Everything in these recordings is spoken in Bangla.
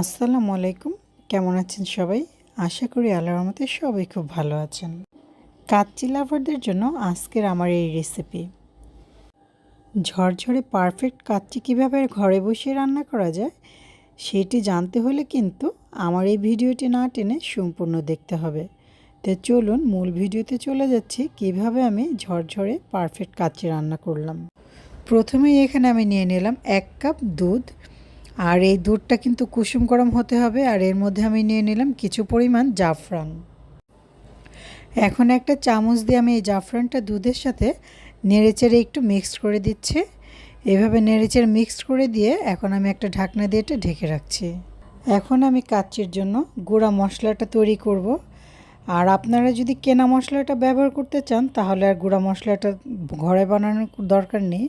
আসসালামু আলাইকুম। কেমন আছেন সবাই? আশা করি আল্লাহর রহমতে সবাই খুব ভালো আছেন। কাচ্চি লাভারদের জন্য আজকের আমার এই রেসিপি ঝরঝরে পারফেক্ট কাচ্চি কীভাবে ঘরে বসে রান্না করা যায়, সেটি জানতে হলে কিন্তু আমার এই ভিডিওটি না টেনে সম্পূর্ণ দেখতে হবে। তো চলুন মূল ভিডিওতে চলে যাচ্ছি, কীভাবে আমি ঝরঝরে পারফেক্ট কাচ্চি রান্না করলাম। প্রথমেই এখানে আমি নিয়ে নিলাম এক কাপ দুধ আর এই দুধটা কিন্তু কুসুম গরম হতে হবে, আর এর মধ্যে আমি নিয়ে নিলাম কিছু পরিমাণ জাফরান। এখন একটা চামচ দিয়ে আমি এই জাফরানটা দুধের সাথে নেড়েচেড়ে একটু মিক্সড করে দিচ্ছি। এভাবে নেড়েচেড়ে মিক্সড করে দিয়ে এখন আমি একটা ঢাকনা দিয়ে এটা ঢেকে রাখছি। এখন আমি কাচ্চির জন্য গুঁড়া মশলাটা তৈরি করব। আর আপনারা যদি কেনা মশলাটা ব্যবহার করতে চান, তাহলে আর গুঁড়া মশলাটা ঘরে বানানোর দরকার নেই।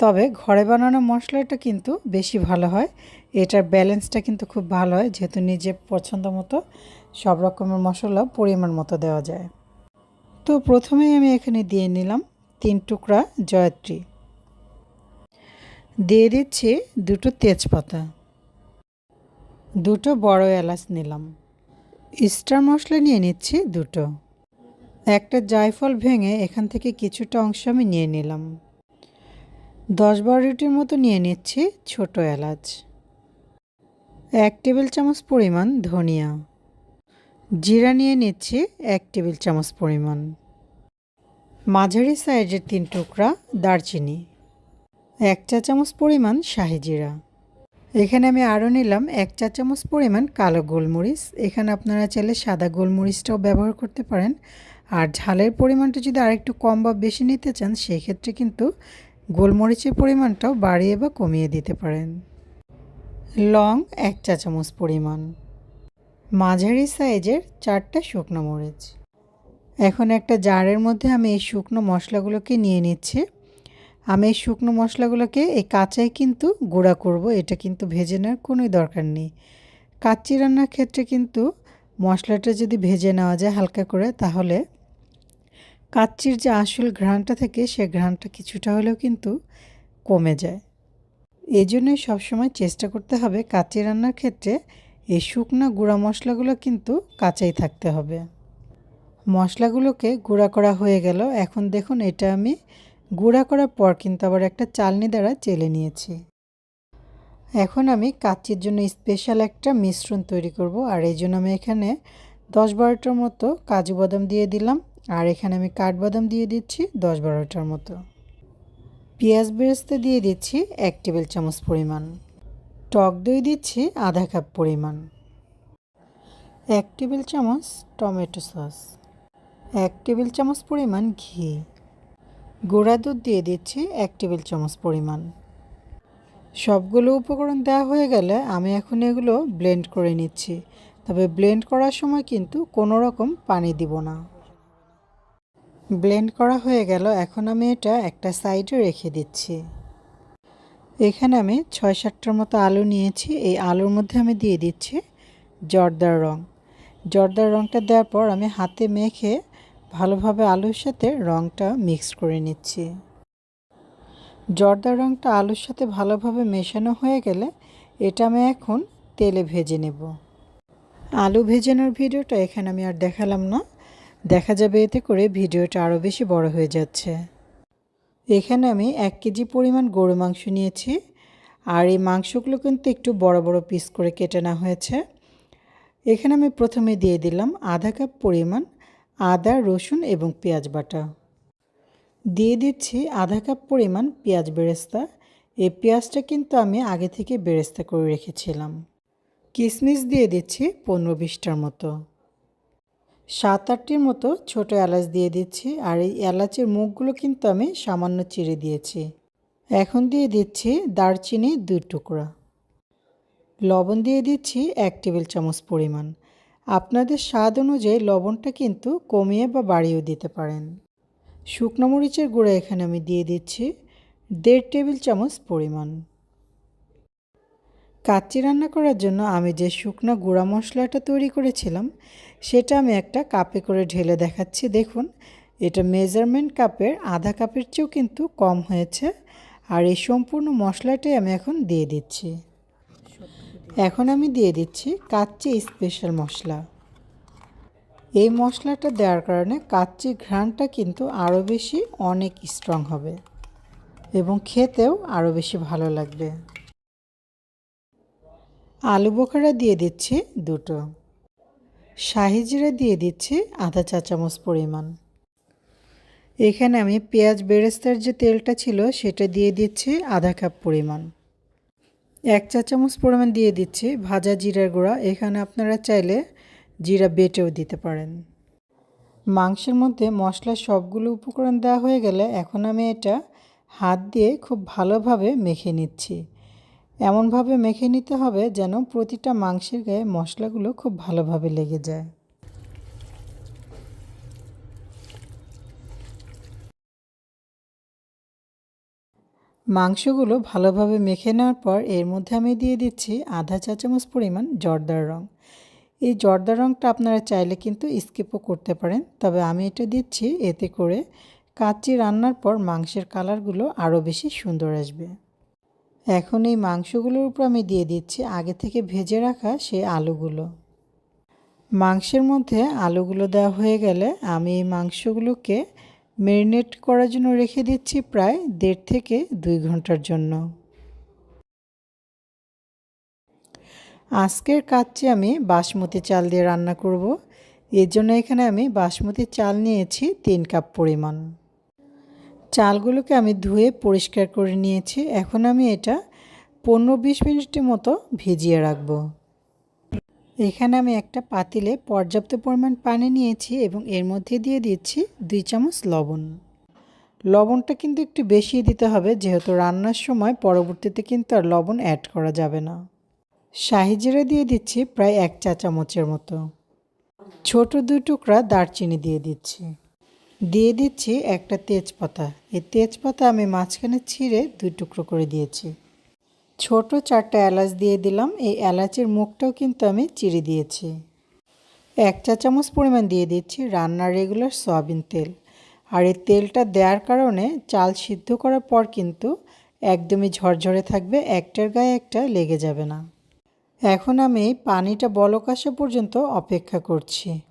তবে ঘরে বানানো মশলাটা কিন্তু বেশি ভালো হয়। এটার ব্যালেন্সটা কিন্তু খুব ভালো হয়, যেহেতু নিজে পছন্দ মতো সব রকমের মশলা পরিমাণ মতো দেওয়া যায়। তো প্রথমেই আমি এখানে দিয়ে নিলাম তিন টুকরা জয়ত্রী। দিয়ে দিচ্ছি দুটো তেজপাতা। দুটো বড় এলাচ নিলাম। স্টার মশলা নিয়ে নিচ্ছি দুটো। একটা জায়ফল ভেঙে এখান থেকে কিছুটা অংশ আমি নিয়ে নিলাম। দশ বারোটির মতো নিয়ে নিচ্ছি ছোট এলাচ। এক টেবিল চামচ পরিমাণ ধনিয়া। জিরা নিয়ে নিচ্ছি এক টেবিল চামচ পরিমাণ। মাঝারি সাইজের তিন টুকরা দারচিনি। এক চা চামচ পরিমাণ শাহি জিরা। এখানে আমি আরও নিলাম এক চা চামচ পরিমাণ কালো গোলমরিচ। এখানে আপনারা চাইলে সাদা গোলমরিচটাও ব্যবহার করতে পারেন। আর ঝালের পরিমাণটা যদি আরেকটু কম বা বেশি নিতে চান সেই ক্ষেত্রে কিন্তু গোলমরিচের পরিমাণটাও বাড়িয়ে বা কমিয়ে দিতে পারেন। লং এক চা চামচ পরিমাণ। মাঝারি সাইজের চারটা শুকনো মরিচ। এখন একটা জারের মধ্যে আমি এই শুকনো মশলাগুলোকে নিয়ে নিচ্ছি। আমি এই শুকনো মশলাগুলোকে এই কাঁচাই কিন্তু গুঁড়া করব, এটা কিন্তু ভেজে নেওয়ার কোনোই দরকার নেই। কাচ্চি রান্নার ক্ষেত্রে কিন্তু মশলাটা যদি ভেজে নেওয়া যায় হালকা করে, তাহলে কাচ্চির যে আসল ঘ্রাণটা থাকে, সে ঘ্রাণটা কিছুটা হলেও কিন্তু কমে যায়। এই জন্যই সবসময় চেষ্টা করতে হবে কাচ্চি রান্নার ক্ষেত্রে এই শুকনো গুঁড়া মশলাগুলো কিন্তু কাঁচাই থাকতে হবে। মশলাগুলোকে গুঁড়া করা হয়ে গেল। এখন দেখুন, এটা আমি গুঁড়া করার পর কিন্তু আবার একটা চালনি দ্বারা চেলে নিয়েছি। এখন আমি কাচ্চির জন্য স্পেশাল একটা মিশ্রণ তৈরি করব। আর এই জন্য আমি এখানে দশ বারোটার মতো কাজু বাদাম দিয়ে দিলাম। আর এখানে আমি কাঠবাদাম দিয়ে দিচ্ছি দশ বারোটার মতো। পেঁয়াজ বেরেস্তা দিয়ে দিচ্ছি এক টেবিল চামচ পরিমাণ। টক দই দিচ্ছি আধা কাপ পরিমাণ। এক টেবিল চামচ টমেটো সস। এক টেবিল চামচ পরিমাণ ঘি। গোড়া দুধ দিয়ে দিচ্ছি এক টেবিল চামচ পরিমাণ। সবগুলো উপকরণ দেওয়া হয়ে গেলে আমি এখন এগুলো ব্লেন্ড করে নিচ্ছি। তবে ব্লেন্ড করার সময় কিন্তু কোনো রকম পানি দিব না। ব্লেন্ড করা হয়ে গেল। এখন আমি এটা একটা সাইডে রেখে দিচ্ছি। এখানে আমি ছয় সাতটার মতো আলু নিয়েছি। এই আলুর মধ্যে আমি দিয়ে দিচ্ছি জর্দার রং। জর্দার রংটা দেওয়ার পর আমি হাতে মেখে ভালোভাবে আলুর সাথে রংটা মিক্স করে নিচ্ছি। জর্দার রংটা আলুর সাথে ভালোভাবে মেশানো হয়ে গেলে এটা আমি এখন তেলে ভেজে নেব। আলু ভেজানোর ভিডিওটা এখানে আমি আর দেখালাম না। দেখা যাবে এতে করে ভিডিওটা আরও বেশি বড় হয়ে যাচ্ছে। এখানে আমি এক কেজি পরিমাণ গরু মাংস নিয়েছি, আর এই মাংসগুলো কিন্তু একটু বড় বড় পিস করে কেটে নেওয়া হয়েছে। এখানে আমি প্রথমে দিয়ে দিলাম আধা কাপ পরিমাণ আদা, রসুন এবং পেঁয়াজ বাটা। দিয়ে দিচ্ছি আধা কাপ পরিমাণ পেঁয়াজ বেরেস্তা। এই পেঁয়াজটা কিন্তু আমি আগে থেকে বেরেস্তা করে রেখেছিলাম। কিশমিশ দিয়ে দিচ্ছি পনেরো বিশটার মতো। সাত আটটির মতো ছোট এলাচ দিয়ে দিচ্ছি আর এই এলাচের মুখগুলো কিন্তু আমি সামান্য চিড়ে দিয়েছি। এখন দিয়ে দিচ্ছি দারচিনি দুই টুকরা। লবণ দিয়ে দিচ্ছি এক টেবিল চামচ পরিমাণ। আপনাদের স্বাদ অনুযায়ী লবণটা কিন্তু কমিয়ে বা বাড়িয়েও দিতে পারেন। শুকনো মরিচের গুঁড়ো এখানে আমি দিয়ে দিচ্ছি দেড় টেবিল চামচ পরিমাণ। কাচ্চি রান্না করার জন্য আমি যে শুকনো গুঁড়া মশলাটা তৈরি করেছিলাম সেটা আমি একটা কাপে করে ঢেলে দেখাচ্ছি, দেখুন। এটা মেজারমেন্ট কাপের, আধা কাপের চেয়েও কিন্তু কম হয়েছে। আর এই সম্পূর্ণ মশলাটাই আমি এখন দিয়ে দিচ্ছি। এখন আমি দিয়ে দিচ্ছি কাচ্চি স্পেশাল মশলা। এই মশলাটা দেওয়ার কারণে কাচ্চি ঘ্রাণটা কিন্তু আরও বেশি অনেক স্ট্রং হবে এবং খেতেও আরও বেশি ভালো লাগবে। আলু বোখারা দিয়ে দিচ্ছি দুটো। শাহি জিরা দিয়ে দিচ্ছি আধা চা চামচ পরিমাণ। এখানে আমি পেঁয়াজ বেরেস্তার যে তেলটা ছিল, সেটা দিয়ে দিচ্ছি আধা কাপ পরিমাণ। এক চা চামচ পরিমাণ দিয়ে দিচ্ছি ভাজা জিরার গুঁড়া। এখানে আপনারা চাইলে জিরা বেটেও দিতে পারেন। মাংসের মধ্যে মশলার সবগুলো উপকরণ দেওয়া হয়ে গেলে এখন আমি এটা হাত দিয়ে খুব ভালোভাবে মেখে নিচ্ছি। এমনভাবে মেখে নিতে হবে যেন প্রতিটা মাংসের গায়ে মশলাগুলো খুব ভালোভাবে লেগে যায়। মাংসগুলো ভালোভাবে মেখে নেওয়ার পর এর মধ্যে আমি দিয়ে দিচ্ছি আধা চা চামচ পরিমাণ জর্দার রং। এই জর্দার রংটা আপনারা চাইলে কিন্তু স্কিপও করতে পারেন, তবে আমি এটা দিচ্ছি এতে করে কাচ্চি রান্নার পর মাংসের কালারগুলো আরও বেশি সুন্দর আসবে। এখন এই মাংসগুলোর উপর আমি দিয়ে দিচ্ছি। আগে থেকে ভেজে রাখা সেই আলুগুলো। মাংসের মধ্যে আলুগুলো দেওয়া হয়ে গেলে আমি এই মাংসগুলোকে ম্যারিনেট করার জন্য রেখে দিচ্ছি প্রায় দেড় থেকে দুই ঘণ্টার জন্য। আজকের কাচ্চি আমি বাসমতি চাল দিয়ে রান্না করব। এর জন্য এখানে আমি বাসমতি চাল নিয়েছি তিন কাপ পরিমাণ। চালগুলোকে আমি ধুয়ে পরিষ্কার করে নিয়েছি। এখন আমি এটা পনেরো বিশ মিনিটের মতো ভিজিয়ে রাখব। এখানে আমি একটা পাতিলে পর্যাপ্ত পরিমাণ পানি নিয়েছি এবং এর মধ্যে দিয়ে দিচ্ছি দুই চামচ লবণ। লবণটা কিন্তু একটু বেশি দিতে হবে, যেহেতু রান্নার সময় পরবর্তীতে কিন্তু আর লবণ অ্যাড করা যাবে না। শাহি জিরা দিয়ে দিচ্ছি প্রায় এক চা চামচের মতো। ছোট দুই টুকরা দারচিনি দিয়ে দিচ্ছি। দিয়ে দিচ্ছি একটা তেজপাতা। এই তেজপাতা আমি মাঝখানে ছিঁড়ে দুই টুকরো করে দিয়েছি। ছোট চারটা এলাচ দিয়ে দিলাম। এই এলাচের মুখটাও কিন্তু আমি চিড়ে দিয়েছি। এক চা চামচ পরিমাণ দিয়ে দিচ্ছি রান্নার রেগুলার সয়াবিন তেল। আর এই তেলটা দেওয়ার কারণে চাল সিদ্ধ করার পর কিন্তু একদমই ঝরঝরে থাকবে, একটার গায়ে একটা লেগে যাবে না। এখন আমি পানিটা বলক পর্যন্ত অপেক্ষা করছি।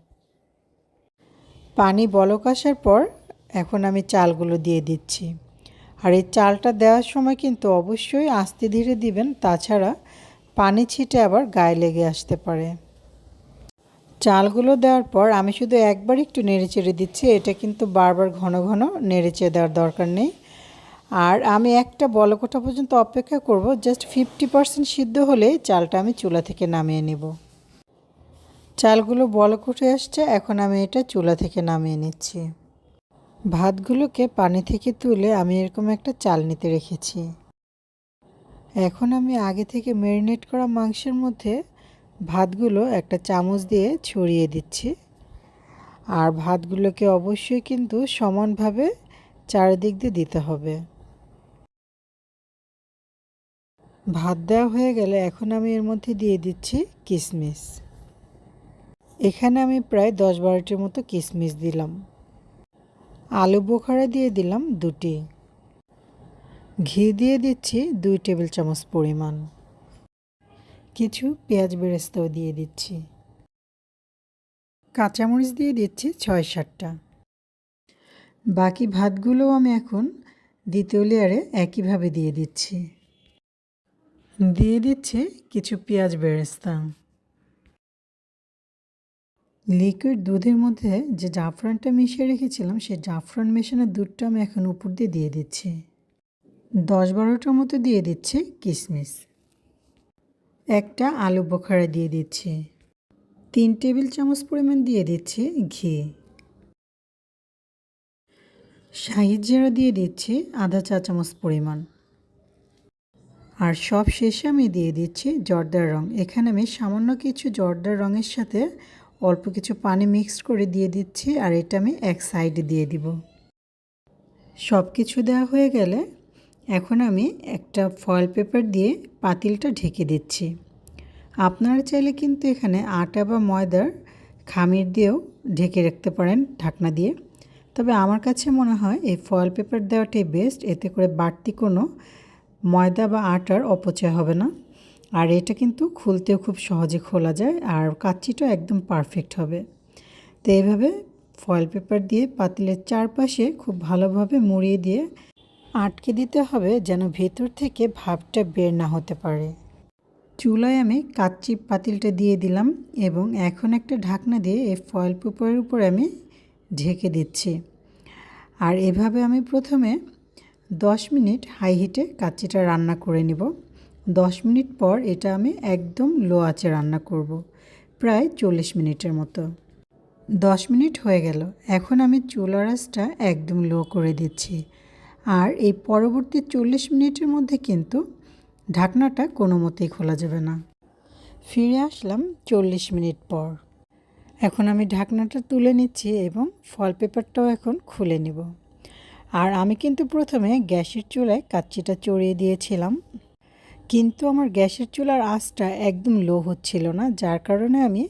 পানি বলক আসার পর এখন আমি চালগুলো দিয়ে দিচ্ছি। আর এই চালটা দেওয়ার সময় কিন্তু অবশ্যই আস্তে ধীরে দিবেন, তাছাড়া পানি ছিটে আবার গায়ে লেগে আসতে পারে। চালগুলো দেওয়ার পর আমি শুধু একবার একটু নেড়ে চেড়ে দিচ্ছি, এটা কিন্তু বারবার ঘন ঘন নেড়ে চেড়ে দেওয়ার দরকার নেই। আর আমি একটা বলকোটা পর্যন্ত অপেক্ষা করব, জাস্ট ফিফটি পার্সেন্ট সিদ্ধ হলেই চালটা আমি চুলা থেকে নামিয়ে নেব। চালগুলো বলক উঠে আসছে, এখন আমি এটা চুলা থেকে নামিয়ে নিচ্ছি। ভাতগুলোকে পানি থেকে তুলে আমি এরকম একটা চালনিতে রেখেছি। এখন আমি আগে থেকে ম্যারিনেট করা মাংসের মধ্যে ভাতগুলো একটা চামচ দিয়ে ছড়িয়ে দিচ্ছি। আর ভাতগুলোকে অবশ্যই কিন্তু সমানভাবে চারিদিক দিয়ে দিতে হবে। ভাত দেওয়া হয়ে গেলে এখন আমি এর মধ্যে দিয়ে দিচ্ছি কিশমিশ এখানে আমি প্রায় দশ বারোটির মতো কিশমিশ দিলাম। আলু বোখারা দিয়ে দিলাম দুটি। ঘি দিয়ে দিচ্ছি দুই টেবিল চামচ পরিমাণ। কিছু পেঁয়াজ বেরেস্তাও দিয়ে দিচ্ছি। কাঁচামরিচ দিয়ে দিচ্ছি ছয় সাতটা। বাকি ভাতগুলোও আমি এখন দ্বিতীয় লেয়ারে একইভাবে দিয়ে দিচ্ছি। দিয়ে দিচ্ছি কিছু পেঁয়াজ বেরেস্তা। লিকুইড দুধের মধ্যে যে জাফরানটা মিশিয়ে রেখেছিলাম, সেই জাফরান মেশানোর দুধটা আমি এখন উপর দিয়ে দিয়ে দিচ্ছি। দশ বারোটার মতো দিয়ে দিচ্ছি কিশমিশ একটা আলু বোখারা দিয়ে দিচ্ছি। তিন টেবিল চামচ পরিমাণ দিয়ে দিচ্ছি ঘি। শাহি জিরা দিয়ে দিচ্ছি আধা চা চামচ পরিমাণ। আর সব শেষে আমি দিয়ে দিচ্ছি জর্দার রং। এখানে আমি সামান্য কিছু জর্দার রঙের সাথে অল্প কিছু পানি মিক্সড করে দিয়ে দিচ্ছি আর এটা আমি এক সাইডে দিয়ে দিব। সব কিছু দেওয়া হয়ে গেলে এখন আমি একটা ফয়েল পেপার দিয়ে পাতিলটা ঢেকে দিচ্ছি। আপনারা চাইলে কিন্তু এখানে আটা বা ময়দার খামির দিয়েও ঢেকে রাখতে পারেন ঢাকনা দিয়ে। তবে আমার কাছে মনে হয় এই ফয়েল পেপার দেওয়াটাই বেস্ট এতে করে বাড়তি কোনো ময়দা বা আটার অপচয় হবে না। আর এটা কিন্তু খুলতেও খুব সহজে খোলা যায় আর কাচ্চিটা একদম পারফেক্ট হবে। তো এইভাবে ফয়েল পেপার দিয়ে পাতিলের চারপাশে খুব ভালোভাবে মুড়িয়ে দিয়ে আটকে দিতে হবে যেন ভেতর থেকে ভাবটা বের না হতে পারে। চুলায় আমি কাচ্চি পাতিলটা দিয়ে দিলাম এবং এখন একটা ঢাকনা দিয়ে এই ফয়েল পেপারের উপর আমি ঢেকে দিচ্ছি। আর এভাবে আমি প্রথমে দশ মিনিট হাই হিটে কাচ্চিটা রান্না করে নিব। দশ মিনিট পর এটা আমি একদম লো আঁচে রান্না করব, প্রায় চল্লিশ মিনিটের মতো। দশ মিনিট হয়ে গেল, এখন আমি চুলার আঁচটা একদম লো করে দিচ্ছি। আর এই পরবর্তী চল্লিশ মিনিটের মধ্যে কিন্তু ঢাকনাটা কোনো মতেই খোলা যাবে না। ফিরে আসলাম চল্লিশ মিনিট পর। এখন আমি ঢাকনাটা তুলে নিচ্ছি এবং ফল পেপারটাও এখন খুলে নিব। আর আমি কিন্তু প্রথমে গ্যাসের চুলায় কাচ্চিটা চড়িয়ে দিয়েছিলাম। কিন্তু আমার গ্যাসের চুলার আঁচটা একদম লো হচ্ছিল না, যার কারণে আমি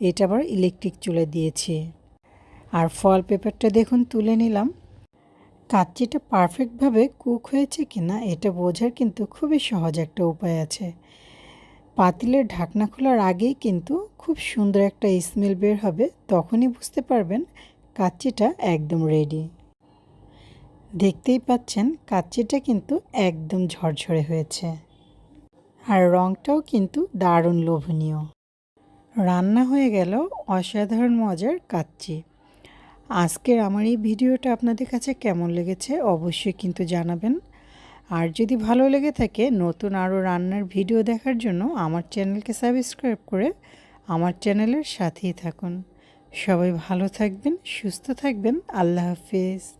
এটা আবার ইলেকট্রিক চুলে দিয়েছি। আর ফল পেপারটা দেখুন, তুলে নিলাম। কাচ্চিটা পারফেক্টভাবে কুক হয়েছে কি না এটা বোঝার কিন্তু খুবই সহজ একটা উপায় আছে। পাতিলের ঢাকনা খোলার আগেই কিন্তু খুব সুন্দর একটা স্মেল বের হবে, তখনই বুঝতে পারবেন কাচ্চিটা একদম রেডি দেখতেই পাচ্ছেন কাচ্চিটা কিন্তু একদম ঝরঝরে হয়েছে। আর রঙটাও কিন্তু দারুণ লোভনীয়। রান্না হয়ে গেল অসাধারণ মজার কাচ্চি। আজকের আমার এই ভিডিওটা আপনাদের কাছে কেমন লেগেছে অবশ্যই কিন্তু জানাবেন। আর যদি ভালো লেগে থাকে নতুন আরও রান্নার ভিডিও দেখার জন্য আমার চ্যানেলকে সাবস্ক্রাইব করে আমার চ্যানেলের সাথেই থাকুন। সবাই ভালো থাকবেন, সুস্থ থাকবেন, আল্লাহ হাফিজ।